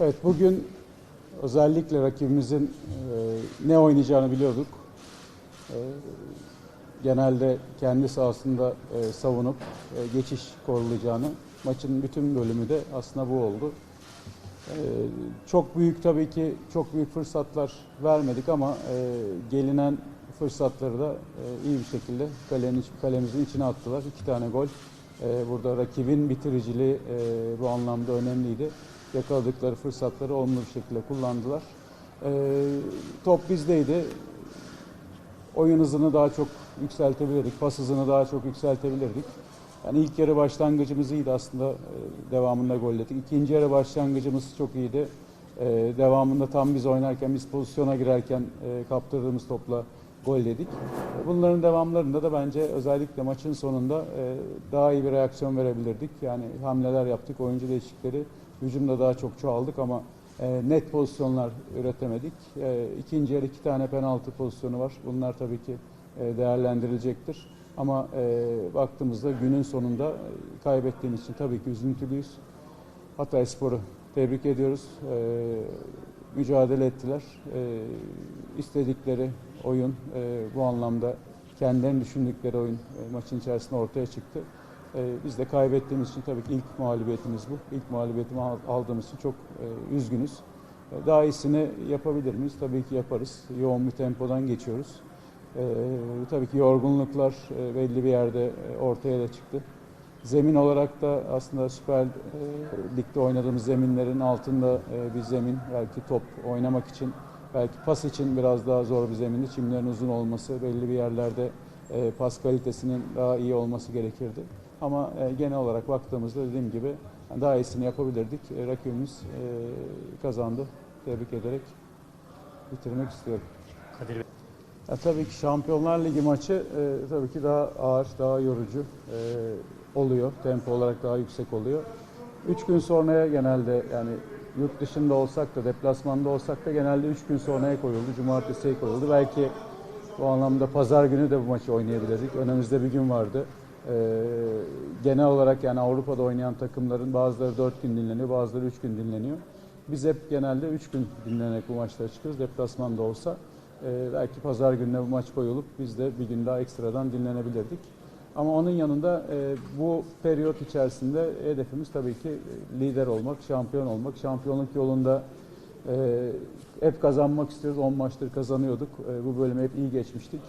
Evet bugün özellikle rakibimizin e, ne oynayacağını biliyorduk. E, genelde kendi sahasında e, savunup e, geçiş korulayacağını maçın bütün bölümü de aslında bu oldu. E, çok büyük tabii ki çok büyük fırsatlar vermedik ama e, gelinen fırsatları da e, iyi bir şekilde kalenin, kalemizin içine attılar. İki tane gol. E, burada rakibin bitiriciliği e, bu anlamda önemliydi. Yakaladıkları fırsatları olumlu bir şekilde kullandılar. E, top bizdeydi. Oyun hızını daha çok yükseltebilirdik. Pas hızını daha çok yükseltebilirdik. Yani ilk yarı başlangıcımız iyiydi aslında. e, Devamında gol yedik. İkinci yarı başlangıcımız çok iyiydi. E, Devamında tam biz oynarken, biz pozisyona girerken e, kaptırdığımız topla gol yedik. Bunların devamlarında da bence özellikle maçın sonunda e, daha iyi bir reaksiyon verebilirdik. Yani hamleler yaptık, oyuncu değişiklikleri, hücumda daha çok çoğaldık ama e, net pozisyonlar üretemedik. E, ikinci yarı iki tane penaltı pozisyonu var. Bunlar tabii ki değerlendirilecektir. Ama baktığımızda günün sonunda kaybettiğimiz için tabii ki üzüntülüyüz. Hatayspor'u tebrik ediyoruz. Mücadele ettiler. İstedikleri oyun e, bu anlamda kendilerini düşündükleri oyun e, maçın içerisinde ortaya çıktı. E, biz de kaybettiğimiz için tabii ki ilk mağlubiyetimiz bu. İlk mağlubiyetimi al- aldığımız için çok e, üzgünüz. E, daha iyisini yapabilir miyiz? Tabii ki yaparız. Yoğun bir tempodan geçiyoruz. E, tabii ki yorgunluklar e, belli bir yerde e, ortaya da çıktı. Zemin olarak da aslında Süper e, Lig'de oynadığımız zeminlerin altında e, bir zemin. Belki top oynamak için, belki pas için biraz daha zor bir zemindi. Çimlerin uzun olması, belli bir yerlerde e, pas kalitesinin daha iyi olması gerekirdi. Ama e, genel olarak baktığımızda dediğim gibi daha iyisini yapabilirdik. E, rakibimiz e, kazandı. Tebrik ederek bitirmek istiyorum. Kadir Bey. Ya tabii ki Şampiyonlar Ligi maçı e, tabii ki daha ağır, daha yorucu e, oluyor. Tempo olarak daha yüksek oluyor. Üç gün sonraya genelde yani yurt dışında olsak da, deplasmanda olsak da genelde üç gün sonraya koyuldu. Cumartesiye koyuldu. Belki bu anlamda pazar günü de bu maçı oynayabilirdik. Önümüzde bir gün vardı. E, genel olarak yani Avrupa'da oynayan takımların bazıları dört gün dinleniyor, bazıları üç gün dinleniyor. Biz hep genelde üç gün dinlenerek bu maçlara çıkıyoruz. Deplasmanda olsa ee, belki pazar gününe bu maç koyulup biz de bir gün daha ekstradan dinlenebilirdik. Ama onun yanında e, bu periyot içerisinde hedefimiz tabii ki e, lider olmak, şampiyon olmak. Şampiyonluk yolunda e, hep kazanmak istiyoruz. 10 maçtır kazanıyorduk. E, bu bölümü hep iyi geçmiştik.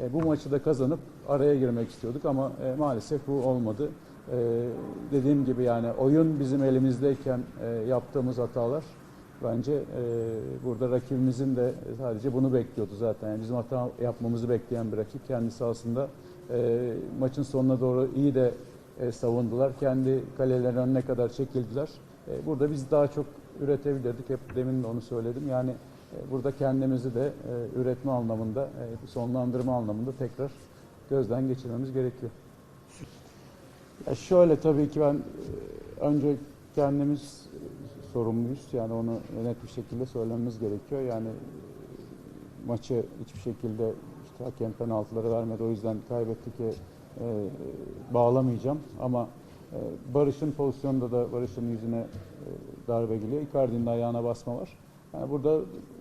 E, bu maçı da kazanıp araya girmek istiyorduk ama e, maalesef bu olmadı. E, dediğim gibi yani oyun bizim elimizdeyken e, yaptığımız hatalar Bence e, burada rakibimizin de sadece bunu bekliyordu zaten. Yani bizim hata yapmamızı bekleyen bir rakip. Kendi sahasında e, maçın sonuna doğru iyi de e, savundular. Kendi kalelerinin önüne kadar çekildiler. E, burada biz daha çok üretebilirdik. Hep demin de onu söyledim. Yani e, burada kendimizi de e, üretme anlamında, e, sonlandırma anlamında tekrar gözden geçirmemiz gerekiyor. Ya şöyle tabii ki ben e, önce kendimiz sorumluyuz. Yani onu net bir şekilde söylememiz gerekiyor. Yani e, maçı hiçbir şekilde hakem penaltıları vermedi. O yüzden kaybettik ki e, bağlamayacağım. Ama e, Barış'ın pozisyonunda da Barış'ın yüzüne e, darbe geliyor. Icardi'nin ayağına basma var. Yani burada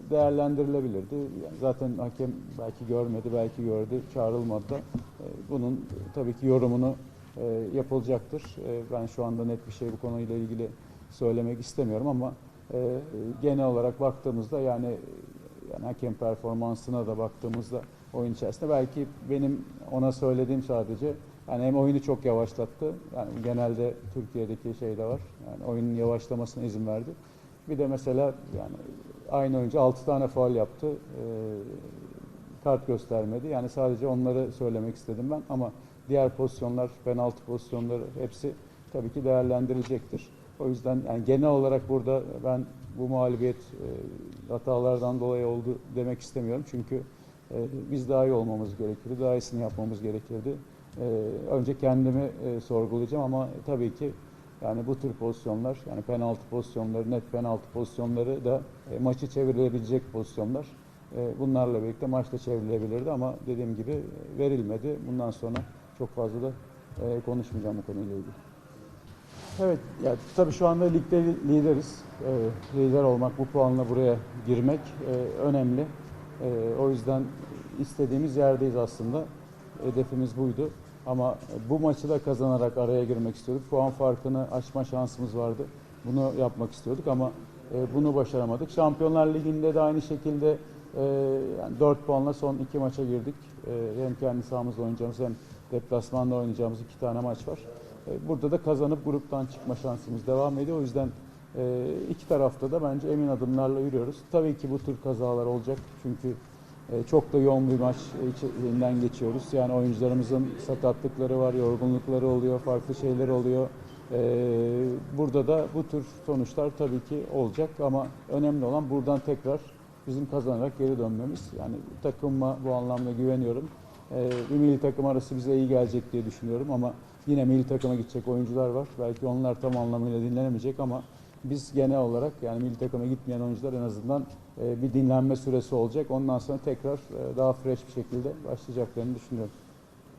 değerlendirilebilirdi. Yani zaten hakem belki görmedi, belki gördü, çağrılmadı da. E, bunun tabii ki yorumunu e, yapılacaktır. E, ben şu anda net bir şey bu konuyla ilgili söylemek istemiyorum ama e, genel olarak baktığımızda yani yani hakem performansına da baktığımızda oyun içerisinde belki benim ona söylediğim sadece yani hem oyunu çok yavaşlattı. Yani genelde Türkiye'deki şey de var. Yani oyunun yavaşlamasına izin verdi. Bir de mesela yani aynı oyuncu 6 tane faul yaptı. E, kart göstermedi. Yani sadece onları söylemek istedim ben ama diğer pozisyonlar, penaltı pozisyonları hepsi tabii ki değerlendirilecektir. O yüzden yani genel olarak burada ben bu mağlubiyet e, hatalardan dolayı oldu demek istemiyorum. Çünkü biz daha iyi olmamız gerekirdi, daha iyisini yapmamız gerekirdi. E, önce kendimi e, sorgulayacağım ama tabii ki yani bu tür pozisyonlar, yani penaltı pozisyonları, net penaltı pozisyonları da e, maçı çevirebilecek pozisyonlar. E, bunlarla birlikte maçta çevrilebilirdi ama dediğim gibi verilmedi. Bundan sonra çok fazla da konuşmayacağım bu konuyla ilgili. Evet, ya tabii şu anda ligde li- lideriz. Ee, lider olmak, bu puanla buraya girmek önemli. Ee, o yüzden istediğimiz yerdeyiz aslında. Hedefimiz buydu. Ama bu maçı da kazanarak araya girmek istiyorduk. Puan farkını açma şansımız vardı. Bunu yapmak istiyorduk ama e, bunu başaramadık. Şampiyonlar Ligi'nde de aynı şekilde e, yani 4 puanla son iki maça girdik. E, hem kendi sahamızda oynayacağımız hem deplasmanda oynayacağımız iki tane maç var. E, Burada da kazanıp gruptan çıkma şansımız devam ediyor. O yüzden e, iki tarafta da bence emin adımlarla yürüyoruz. Tabii ki bu tür kazalar olacak. Çünkü e, çok da yoğun bir maç içinden geçiyoruz. Yani oyuncularımızın sakatlıkları var, yorgunlukları oluyor, farklı şeyler oluyor. E, Burada da bu tür sonuçlar tabii ki olacak ama önemli olan buradan tekrar bizim kazanarak geri dönmemiz. Yani takıma bu anlamda güveniyorum. E, Bir milli takım arası bize iyi gelecek diye düşünüyorum ama yine milli takıma gidecek oyuncular var. Belki onlar tam anlamıyla dinlenemeyecek ama biz genel olarak yani milli takıma gitmeyen oyuncular en azından e, bir dinlenme süresi olacak. Ondan sonra tekrar e, daha fresh bir şekilde başlayacaklarını düşünüyorum.